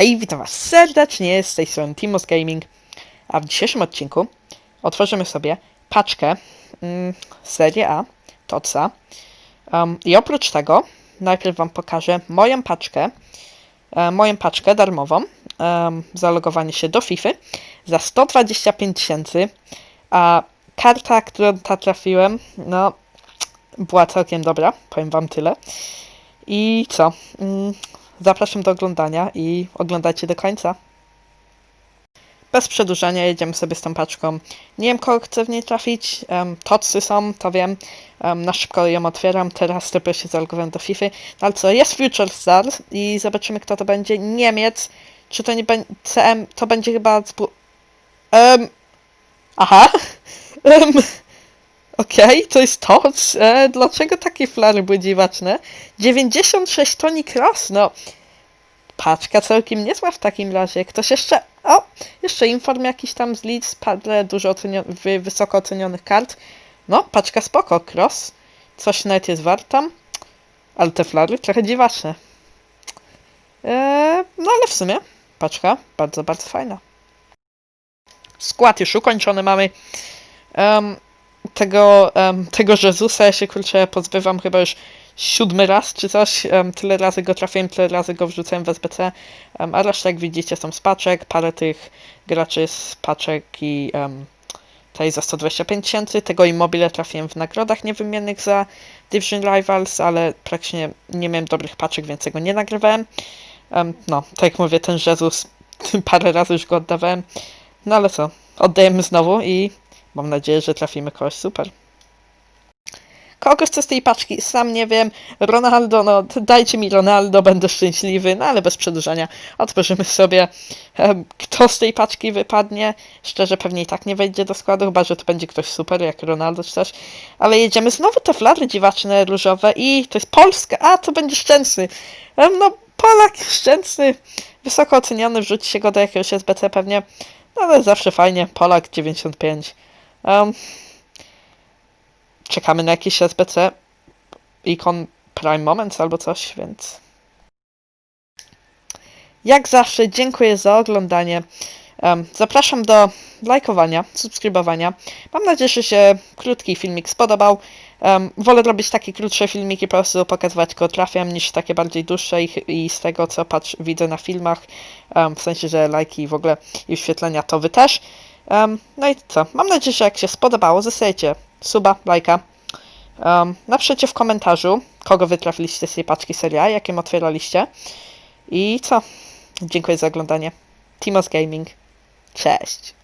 Hej, witam was serdecznie z tej strony Timos Gaming, a w dzisiejszym odcinku otworzymy sobie paczkę mm, Serie A, TOTSA um, i oprócz tego najpierw wam pokażę moją paczkę, e, moją paczkę darmową, um, zalogowanie się do FIFA za 125 tysięcy, a karta, którą ta trafiłem, no była całkiem dobra, powiem wam tyle. I co? Zapraszam do oglądania i oglądajcie do końca. Bez przedłużania jedziemy sobie z tą paczką. Nie wiem, kogo chcę w niej trafić. Um, tocy są, to wiem. Um, na szybko ją otwieram. Teraz dopiero się zalogowałem do FIFA. No ale co, jest Future Stars i zobaczymy, kto to będzie. Niemiec. Czy to nie będzie... CM, to będzie chyba... Um, aha. Okej, to jest to. E, dlaczego takie flary były dziwaczne? 96 toni cross, no. Paczka całkiem niezła w takim razie. Ktoś jeszcze... O! Jeszcze inform jakiś tam z Leeds, parę dużo ocenio... wy- wysoko ocenionych kart. No, paczka spoko, cross. Coś nawet jest warta. Ale te flary trochę dziwaczne. E, no ale w sumie paczka bardzo, bardzo fajna. Skład już ukończony mamy. Em, tego, em, tego Jezusa ja się kurczę pozbywam chyba już siódmy raz czy coś. em, tyle razy go trafiłem, tyle razy go wrzucałem w SBC. em, a reszta, jak widzicie, są z paczek. Parę tych graczy z paczek i um, tutaj za 125 tysięcy. Tego Immobile trafiłem w nagrodach niewymiennych za Division Rivals, ale praktycznie nie miałem dobrych paczek, więc tego nie nagrywałem. Em, no, tak jak mówię, ten Jezus parę razy już go oddawałem. No ale co, oddajemy znowu i Mam nadzieję, że trafimy kogoś super. Kogo chcę z tej paczki? Sam nie wiem. Ronaldo, no dajcie mi Ronaldo, będę szczęśliwy, no ale bez przedłużania otworzymy sobie. Kto z tej paczki wypadnie? Szczerze, pewnie i tak nie wejdzie do składu, chyba że to będzie ktoś super, jak Ronaldo czy coś. Ale jedziemy znowu te flary dziwaczne, różowe i to jest Polska. A, to będzie Szczęsny. No, Polak Szczęsny. Wysoko oceniony, wrzuci się go do jakiegoś SBC pewnie. No ale zawsze fajnie. Polak 95. Um, czekamy na jakieś SBC, ikon Prime Moments albo coś, więc... Jak zawsze dziękuję za oglądanie. Um, zapraszam do lajkowania, subskrybowania. Mam nadzieję, że się krótki filmik spodobał. Um, wolę robić takie krótsze filmiki, po prostu pokazywać go trafiam, niż takie bardziej dłuższe i, i z tego co patrz, widzę na filmach, um, w sensie, że lajki i w ogóle i wyświetlenia to wy też. Um, no i co? Mam nadzieję, że jak się spodobało, zostajecie suba, lajka. Um, napiszcie w komentarzu, kogo wy trafiliście z tej paczki seria, jakim otwieraliście. I co? Dziękuję za oglądanie. Timos Gaming. Cześć.